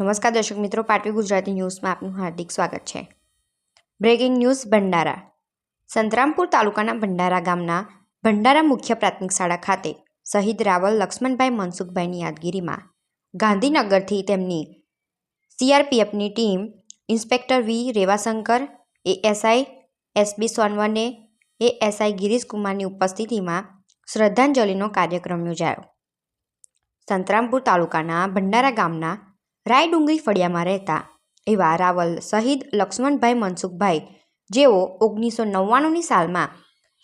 નમસ્કાર દર્શક મિત્રો, પાટવી ગુજરાતી ન્યૂઝમાં આપનું હાર્દિક સ્વાગત છે. Breaking news Bhandara. સંતરામપુર તાલુકાના ભંડારા ગામના ભંડારા મુખ્ય પ્રાથમિક શાળા ખાતે શહીદ રાવલ લક્ષ્મણભાઈ મનસુખભાઈની યાદગીરીમાં ગાંધીનગરથી તેમની સીઆરપીએફની team inspector V Revashankar, ASI, SB Sonawane, ASI ગિરીશકુમારની ઉપસ્થિતિમાં શ્રદ્ધાંજલિનો કાર્યક્રમ યોજાયો. સંતરામપુર તાલુકાના ભંડારા ગામના રાયડુંગરી ફળિયામાં રહેતા એવા રાવલ શહીદ લક્ષ્મણભાઈ મનસુખભાઈ, જેઓ ઓગણીસો નવ્વાણુંની સાલમાં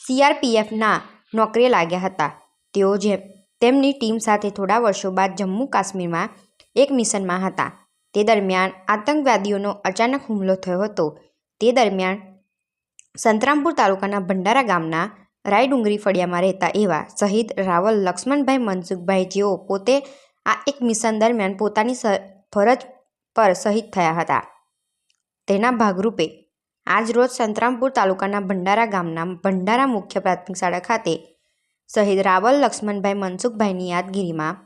સીઆરપીએફના નોકરીએ લાગ્યા હતા. તેઓ જે, તેમની ટીમ સાથે થોડા વર્ષો બાદ જમ્મુ કાશ્મીરમાં એક મિશનમાં હતા. તે દરમિયાન આતંકવાદીઓનો અચાનક હુમલો થયો હતો. તે દરમિયાન સંતરામપુર તાલુકાના ભંડારા ગામના રાયડુંગરી ફળિયામાં રહેતા એવા શહીદ રાવલ લક્ષ્મણભાઈ મનસુખભાઈ, જેઓ પોતે આ એક મિશન દરમિયાન પોતાની ફરજ પર શહીદ થયા હતા. તેના ભાગરૂપે આજરોજ સંતરામપુર તાલુકાના ભંડારા ગામના ભંડારા મુખ્ય પ્રાથમિક શાળા ખાતે શહીદ રાવલ લક્ષ્મણભાઈ મનસુખભાઈની યાદગીરીમાં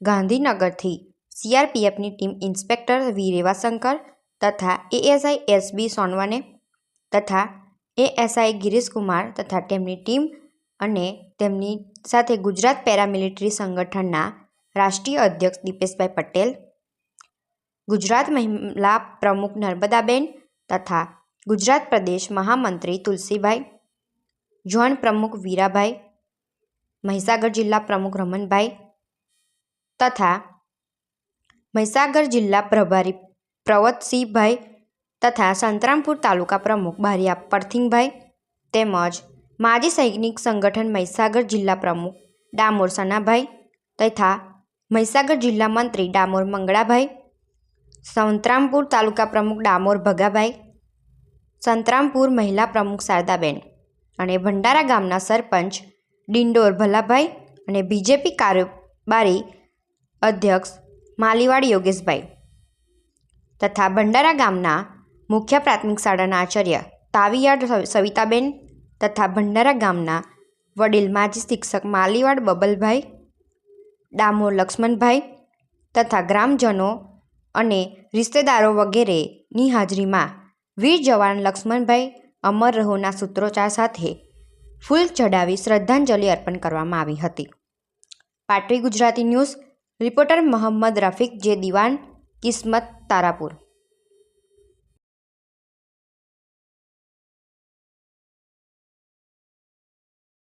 ગાંધીનગરથી સીઆરપીએફની ટીમ ઇન્સ્પેક્ટર વી રેવાશંકર તથા એએસઆઈ એસબી સોનવાને તથા એએસઆઈ ગિરીશકુમાર તથા તેમની ટીમ અને તેમની સાથે ગુજરાત પેરામિલિટરી સંગઠનના રાષ્ટ્રીય અધ્યક્ષ દીપેશભાઈ પટેલ ગુજરાત મહિલા પ્રમુખ નર્મદાબેન તથા ગુજરાત પ્રદેશ મહામંત્રી તુલસીભાઈ ઝોન પ્રમુખ વીરાભાઈ, મહીસાગર જિલ્લા પ્રમુખ રમણભાઈ તથા મહીસાગર જિલ્લા પ્રભારી પ્રવતસિંહભાઈ તથા સંતરામપુર તાલુકા પ્રમુખ બારિયા પરથિંગભાઈ તેમજ માજી સૈનિક સંગઠન મહીસાગર જિલ્લા પ્રમુખ ડામોર સનાભાઈ તથા મહીસાગર જિલ્લા મંત્રી ડામોર મંગળાભાઈ સંતરામપુર તાલુકા પ્રમુખ ડામોર ભગાભાઈ, સંતરામપુર મહિલા પ્રમુખ શારદાબેન અને ભંડારા ગામના સરપંચ ડિંડોર ભલાભાઈ અને બીજેપી કારોબારી અધ્યક્ષ માલીવાડ યોગેશભાઈ તથા ભંડારા ગામના મુખ્ય પ્રાથમિક શાળાના આચાર્ય તાવિયાડ સવિતાબેન તથા ભંડારા ગામના વડીલ માજી શિક્ષક માલીવાડ બબલભાઈ, ડામોર લક્ષ્મણભાઈ તથા ગ્રામજનો અને રિશ્તેદારો વગેરેની હાજરીમાં વીર જવાન લક્ષ્મણભાઈ અમર રહોના સૂત્રોચ્ચાર સાથે ફૂલ ચડાવી શ્રદ્ધાંજલિ અર્પણ કરવામાં આવી હતી. પાટવી ગુજરાતી ન્યૂઝ, રિપોર્ટર મોહમ્મદ રફીક, જે દિવાન કિસ્મત તારાપુર.